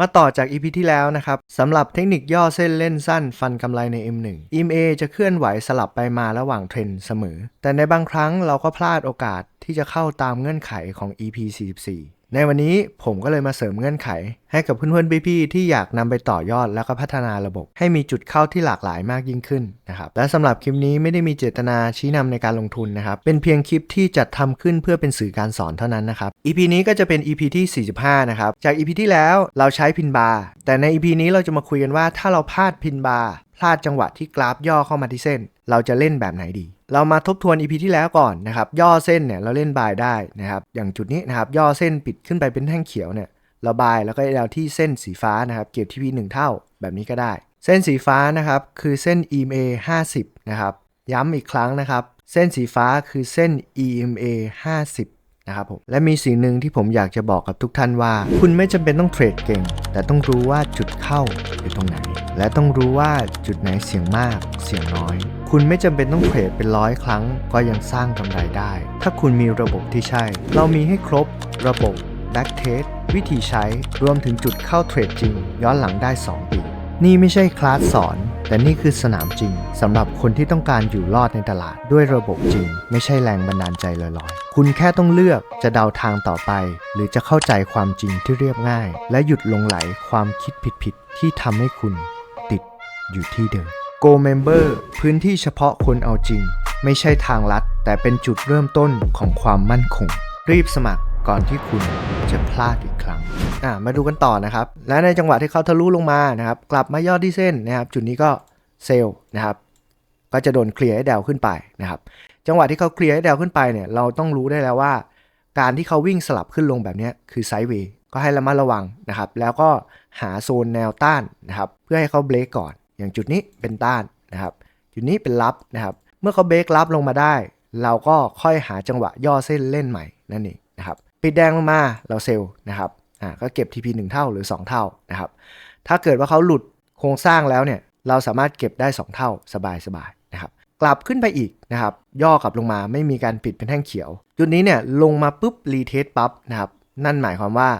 มาต่อจาก EP ที่แล้วนะครับสำหรับเทคนิคย่อเส้นเล่นสั้นฟันกำไรใน M1 EMA จะเคลื่อนไหวสลับไปมาระหว่างเทรนเสมอ แต่ในบางครั้งเราก็พลาดโอกาสที่จะเข้าตามเงื่อนไขของ EP 44 ในวันนี้ผมก็เลยมาเสริมเงื่อนไข ให้กับเพื่อนๆพี่ๆที่อยากนำไปต่อยอดแล้วก็พัฒนาระบบ ให้มีจุดเข้าที่หลากหลายมากยิ่งขึ้นนะครับและสำหรับคลิปนี้ไม่ได้มีเจตนาชี้นำในการลงทุนนะครับเป็นเพียงคลิปที่จัดทำขึ้นเพื่อเป็นสื่อการสอนเท่านั้นนะครับ EP นี้ก็จะเป็น EP ที่ 45 นะครับจาก EP ที่แล้วเราใช้พินบาร์แต่ใน EP นี้เราจะมาคุยกันว่าถ้าเราพลาดพินบาร์พลาดจังหวะที่กราฟย่อเข้ามาที่เส้น เราจะเล่นแบบไหนดี เรามาทบทวน EP ที่แล้วก่อนนะครับ ย่อเส้นเนี่ยเราเล่นบายได้นะครับ อย่างจุดนี้นะครับ ย่อเส้นปิดขึ้นไปเป็นแท่งเขียวเนี่ย เราบายแล้วก็เอาที่เส้นสีฟ้านะครับ เก็บที่พีหนึ่งเท่า แบบนี้ก็ได้ เส้นสีฟ้านะครับ คือเส้น EMA 50 นะครับ ย้ำอีกครั้งนะครับ เส้นสีฟ้าคือเส้น EMA 50 นะครับผมและมีสิ่งหนึ่งที่ผมอยากจะบอกกับทุกท่านว่า คุณไม่จำเป็นต้องเทรดเก่ง แต่ต้องรู้ว่าจุดเข้าอยู่ตรงไหน และต้องรู้ว่าจุดไหนเสี่ยงมากเสี่ยงน้อย คุณไม่จำเป็นต้องเทรดเป็นร้อยครั้ง ก็ยังสร้างกำไรได้ ถ้าคุณมีระบบที่ใช่ เรามีให้ครบระบบ Back t e s t วิธีใช้รวมถึงจุดเข้าเทรดจริง ย้อนหลังได้ 2 ปี นี่ไม่ใช่คลาสสอน แต่นี่คือสนามจริงสำหรับคนที่ต้องการอยู่รอดในตลาดด้วยระบบจริง ไม่ใช่แรงบันดาลใจลอยๆ คุณแค่ต้องเลือกจะเดาทางต่อไป หรือจะเข้าใจความจริงที่เรียบง่าย และหยุดลงไหลความคิดผิดๆที่ทำให้คุณติดอยู่ที่เดิม Go Member พื้นที่เฉพาะคนเอาจริง ไม่ใช่ทางลัด แต่เป็นจุดเริ่มต้นของความมั่นคง รีบสมัคร ก่อนที่คุณจะพลาดอีกครั้งอะมาดูกันต่อนะครับ และในจังหวะที่เขาทะลุลงมานะครับ กลับมายอดที่เส้นนะครับ จุดนี้ก็เซลล์นะครับ ก็จะโดนเคลียร์ให้แดวขึ้นไปนะครับ จังหวะที่เขาเคลียร์ให้แดวขึ้นไปเนี่ย เราต้องรู้ได้แล้วว่า การที่เขาวิ่งสลับขึ้นลงแบบนี้คือไซด์เวย์ก็ให้ระมัดระวังนะครับ แล้วก็หาโซนแนวต้านนะครับ เพื่อให้เขาเบรกก่อน อย่างจุดนี้เป็นต้านนะครับ จุดนี้เป็นรับนะครับ เมื่อเขาเบรกรับลงมาได้ เราก็ค่อยหาจังหวะย่อเส้นเล่นใหม่นั่นเองนะครับ ปิดแดงลงมาเราเซลล์นะครับอ่าก็เก็บ TP 1 เท่าหรือ 2 เท่านะครับถ้าเกิดว่าเขาหลุดโครงสร้างแล้วเนี่ยเราสามารถเก็บได้ 2 เท่าสบายๆนะครับกลับขึ้นไปอีกนะครับย่อกลับลงมาไม่มีการปิดเป็นแท่งเขียว จุดนี้เนี่ยลงมาปุ๊บรีเทสปั๊บนะครับนั่นหมายความว่า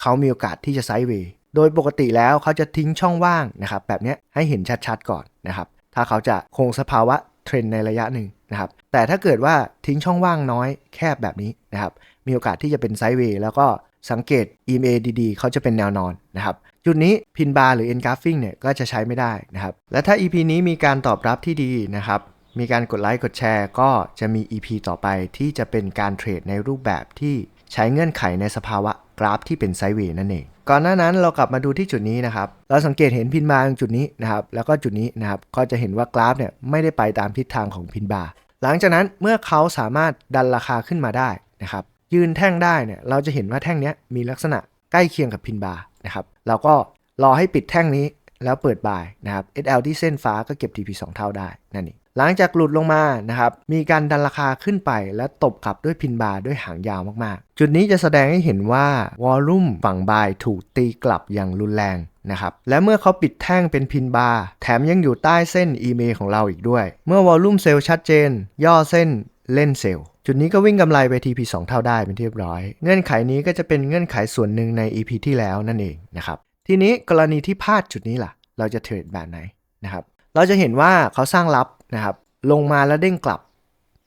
เขามีโอกาสที่จะไซด์เวย์โดยปกติแล้วเขาจะทิ้งช่องว่างนะครับแบบเนี้ยให้เห็นชัดๆก่อนนะครับถ้าเขาจะคงสภาวะ เทรนในระยะหนึ่งนะครับแต่ถ้าเกิดว่าทิ้งช่องว่างน้อยแคบแบบนี้นะครับมีโอกาสที่จะเป็นไซด์เวย์แล้วก็สังเกต EMA ดีๆเขาจะเป็นแนวนอนนะครับจุดนี้พินบาร์หรือ engulfing เนี่ยก็จะใช้ไม่ได้นะครับและถ้า EP นี้มีการตอบรับที่ดีนะครับมีการกดไลค์กดแชร์ก็จะมี EP ต่อไปที่จะเป็นการเทรดในรูปแบบที่ใช้เงื่อนไขในสภาวะกราฟที่เป็นไซด์เวย์นั่นเอง ก่อนหน้านั้นเรากลับมาดูที่จุดนี้นะครับ เราสังเกตเห็นพินบาร์จุดนี้นะครับ แล้วก็จุดนี้นะครับ ก็จะเห็นว่ากราฟเนี่ยไม่ได้ไปตามทิศทางของพินบาร์หลังจากนั้นเมื่อเขาสามารถดันราคาขึ้นมาได้นะครับ ยืนแท่งได้เนี่ย เราจะเห็นว่าแท่งนี้มีลักษณะใกล้เคียงกับพินบาร์นะครับ เราก็รอให้ปิดแท่งนี้ แล้วเปิดบ่ายนะครับ SL ที่เส้นฟ้าก็เก็บ TP 2 เท่าได้นั่นเองหลังจากหลุดลงมานะครับ มีการดันราคาขึ้นไปและตบกลับด้วยพินบาร์ด้วยหางยาวมากๆ จุดนี้จะแสดงให้เห็นว่าวอลลุ่มฝั่งบายถูกตีกลับอย่างรุนแรงนะครับ และเมื่อเขาปิดแท่งเป็นพินบาร์แถมยังอยู่ใต้เส้น EMA ของเราอีกด้วย เมื่อวอลลุ่มเซลล์ชัดเจน ย่อเส้นเล่นเซลล์จุดนี้ก็วิ่งกำไรไป TP 2 เท่าได้เป็นที่เรียบร้อย เงื่อนไขนี้ก็จะเป็นเงื่อนไขส่วนหนึ่งใน EP ที่แล้วนั่นเองนะครับ ทีนี้กรณีที่พลาดจุดนี้ล่ะ เราจะเทรดแบบไหนนะครับ เราจะเห็นว่าเขาสร้างรับนะครับ ลงมาแล้วเด้งกลับ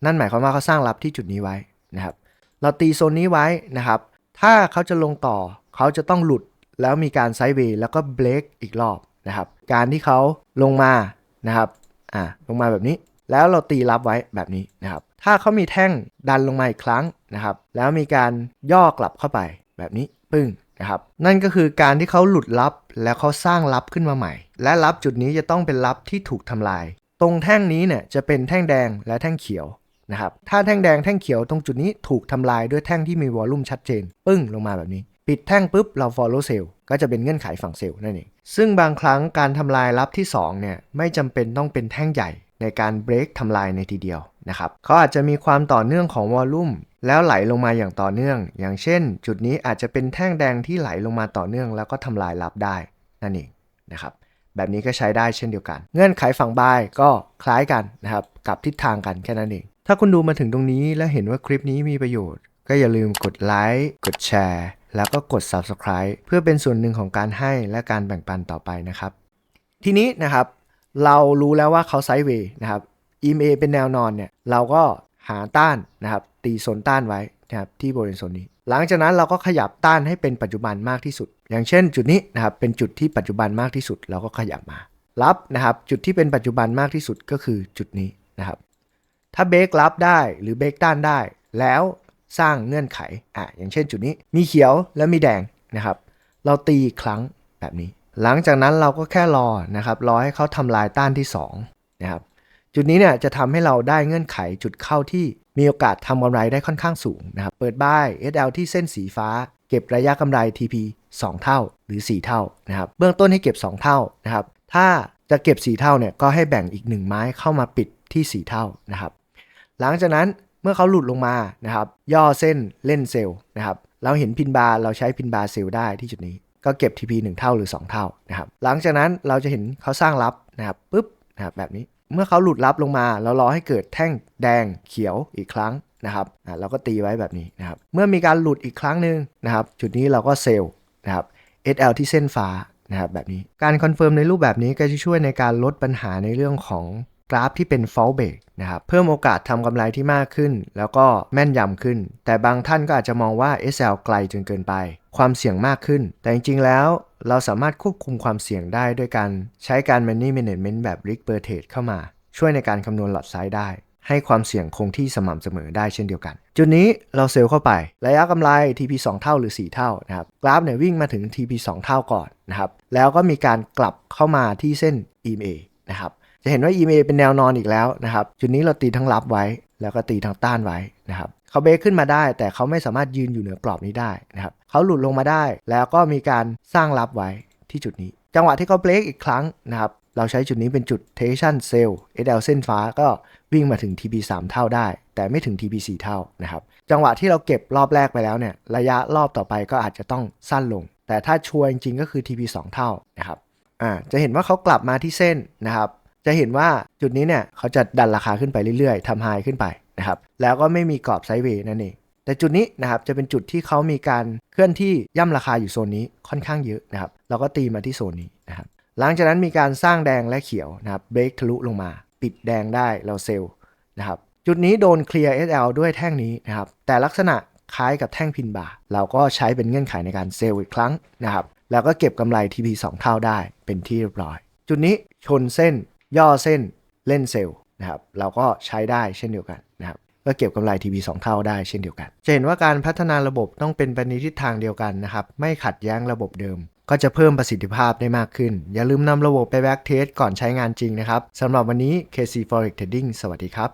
นั่นหมายความว่าเขาสร้างรับที่จุดนี้ไว้นะครับ เราตีโซนนี้ไว้นะครับ ถ้าเขาจะลงต่อเขาจะต้องหลุดแล้วมีการไซด์เวย์แล้วก็เบรกอีกรอบนะครับ การที่เขาลงมานะครับ อ่า ลงมาแบบนี้ แล้วเราตีรับไว้แบบนี้นะครับ ถ้าเขามีแท่งดันลงมาอีกครั้งนะครับ แล้วมีการย่อกลับเข้าไปแบบนี้ ปึ้ง นะครับนั่นก็คือการที่เขาหลุดลับแล้วเขาสร้างลับขึ้นมาใหม่ และลับจุดนี้จะต้องเป็นลับที่ถูกทำลาย ตรงแท่งนี้เนี่ยจะเป็นแท่งแดงและแท่งเขียวนะครับถ้าแท่งแดงแท่งเขียวตรงจุดนี้ถูกทำลายด้วยแท่งที่มีวอลลุ่มชัดเจน ปึ้งลงมาแบบนี้ ปิดแท่งปุ๊บเรา follow sell ก็จะเป็นเงื่อนไขฝั่งเซลล์นั่นเองซึ่งบางครั้งการทำลายลับที่2เนี่ยไม่จำเป็นต้องเป็นแท่งใหญ่ในการเบรกทำลายในทีเดียว นะครับเขาอาจจะมีความต่อเนื่องของวอลลุ่มแล้วไหลลงมาอย่างต่อเนื่อง อย่างเช่น จุดนี้อาจจะเป็นแท่งแดงที่ไหลลงมาต่อเนื่อง แล้วก็ทำลายลับได้นั่นเองนะครับแบบนี้ก็ใช้ได้เช่นเดียวกัน เงื่อนไขฝั่งบายก็คล้ายกันนะครับกับทิศทางกันแค่นั้นเอง ถ้าคุณดูมาถึงตรงนี้และเห็นว่าคลิปนี้มีประโยชน์ ก็อย่าลืมกดไลค์กดแชร์ แล้วก็กด subscribe เพื่อเป็นส่วนหนึ่งของการให้และการแบ่งปันต่อไปนะครับ ทีนี้นะครับเรารู้แล้วว่าเขาไซด์เวย์นะครับ EMA เป็นแนวนอนเนี่ยเราก็หาต้านนะครับตีโซนต้านไว้นะครับที่บริเวณโซนนี้ หลังจากนั้นเราก็ขยับต้านให้เป็นปัจจุบันมากที่สุด อย่างเช่นจุดนี้นะครับเป็นจุดที่ปัจจุบันมากที่สุด เราก็ขยับมา รับนะครับจุดที่เป็นปัจจุบันมากที่สุดก็คือจุดนี้นะครับถ้าเบรกรับได้หรือเบรกต้านได้ แล้วสร้างเงื่อนไขอะอย่างเช่นจุดนี้มีเขียวและมีแดงนะครับ เราตีครั้งแบบนี้ หลังจากนั้นเราก็แค่รอนะครับรอให้เขาทำลายต้านที่2นะครับ จุดนี้เนี่ยจะทำให้เราได้เงื่อนไขจุดเข้าที่มีโอกาสทำกำไรได้ค่อนข้างสูงนะครับ เปิดบ้าย SL ที่เส้นสีฟ้า เก็บระยะกำไร TP 2 เท่าหรือ 4 เท่านะครับ เบื้องต้นให้เก็บ 2 เท่านะครับ ถ้าจะเก็บ 4 เท่าเนี่ยก็ให้แบ่งอีก 1 ไม้เข้ามาปิดที่ 4 เท่านะครับ หลังจากนั้นเมื่อเขาหลุดลงมานะครับ ย่อเส้นเล่นเซลล์นะครับ เราเห็นพินบาร์เราใช้พินบาร์เซลล์ได้ที่จุดนี้ ก็เก็บ TP 1 เท่าหรือ 2 เท่านะครับ หลังจากนั้นเราจะเห็นเขาสร้างรับนะครับปุ๊บนะครับแบบนี้ เมื่อเขาหลุดรับลงมาเรารอให้เกิดแท่งแดงเขียวอีกครั้งนะครับอ่าเราก็ตีไว้แบบนี้นะครับ เมื่อมีการหลุดอีกครั้งหนึ่งนะครับ จุดนี้เราก็เซลล์นะครับ SL ที่เส้นฟ้านะครับแบบนี้ การคอนเฟิร์มในรูปแบบนี้ก็จะช่วยในการลดปัญหาในเรื่องของกราฟที่เป็น fall break นะครับเพิ่มโอกาสทำกำไรที่มากขึ้น แล้วก็แม่นยำขึ้น แต่บางท่านก็อาจจะมองว่า SL ไกลจนเกินไป ความเสี่ยงมากขึ้น แต่จริงๆ แล้วเราสามารถควบคุมความเสี่ยงได้ด้วยการใช้การ money management แบบ risk per trade เข้ามา ช่วยในการคำนวณหลอดไซด์ได้ ให้ความเสี่ยงคงที่สม่ำเสมอได้เช่นเดียวกัน จุดนี้เราเซลล์เข้าไประยะกำไร TP 2 เท่าหรือ 4 เท่านะครับกราฟเนี่ยวิ่งมาถึง TP 2 เท่าก่อนนะครับแล้วก็มีการกลับเข้ามาที่เส้น EMA นะครับจะเห็นว่า EMA เป็นแนวนอนอีกแล้วนะครับจุดนี้เราตีทั้งรับไว้ แล้วก็ตีทั้งต้านไว้นะครับ เขาเบรกขึ้นมาได้ แต่เขาไม่สามารถยืนอยู่เหนือกรอบนี้ได้นะครับเขาหลุดลงมาได้ แล้วก็มีการสร้างรับไว้ที่จุดนี้ จังหวะที่เขาเบรกอีกครั้งนะครับเราใช้จุดนี้เป็นจุด tension sell SL เส้นฟ้าก็วิ่งมาถึง TP 3 เท่าได้ แต่ไม่ถึง TP 4 เท่านะครับจังหวะที่เราเก็บรอบแรกไปแล้วเนี่ยระยะรอบต่อไปก็อาจจะต้องสั้นลง แต่ถ้าชัวร์จริงๆก็คือ TP 2 เท่านะครับอ่าจะเห็นว่าเขากลับมาที่เส้นนะครับจะเห็นว่าจุดนี้เนี่ยเขาจะดันราคาขึ้นไปเรื่อยๆทำไฮขึ้นไป นะครับแล้วก็ไม่มีกรอบไซด์เวย์นั่นเองแต่จุดนี้นะครับจะเป็นจุดที่เขามีการเคลื่อนที่ย่ำราคาอยู่โซนนี้ค่อนข้างเยอะนะครับเราก็ตีมาที่โซนนี้นะครับหลังจากนั้นมีการสร้างแดงและเขียวนะครับเบรกทะลุลงมา ปิดแดงได้เราเซลล์นะครับจุดนี้โดนเคลียร์ SL ด้วยแท่งนี้นะครับแต่ลักษณะคล้ายกับแท่งพินบาร์เราก็ใช้เป็นเงื่อนไขในการเซลล์อีกครั้งนะครับแล้วก็เก็บกำไร TP 2 เท่าได้เป็นที่เรียบร้อย จุดนี้ชนเส้น ย่อเส้นเล่นเซลล์ นะครับเราก็ใช้ได้เช่นเดียวกันนะครับก็เก็บกำไรทีวีสองเท่าได้เช่นเดียวกันจะเห็นว่าการพัฒนาระบบต้องเป็นไปในทิศทางเดียวกันนะครับไม่ขัดแย้งระบบเดิม ก็จะเพิ่มประสิทธิภาพได้มากขึ้น อย่าลืมนำระบบไปแบ็กเทสก่อนใช้งานจริงนะครับสำหรับวันนี้ KC Forex Trading สวัสดีครับ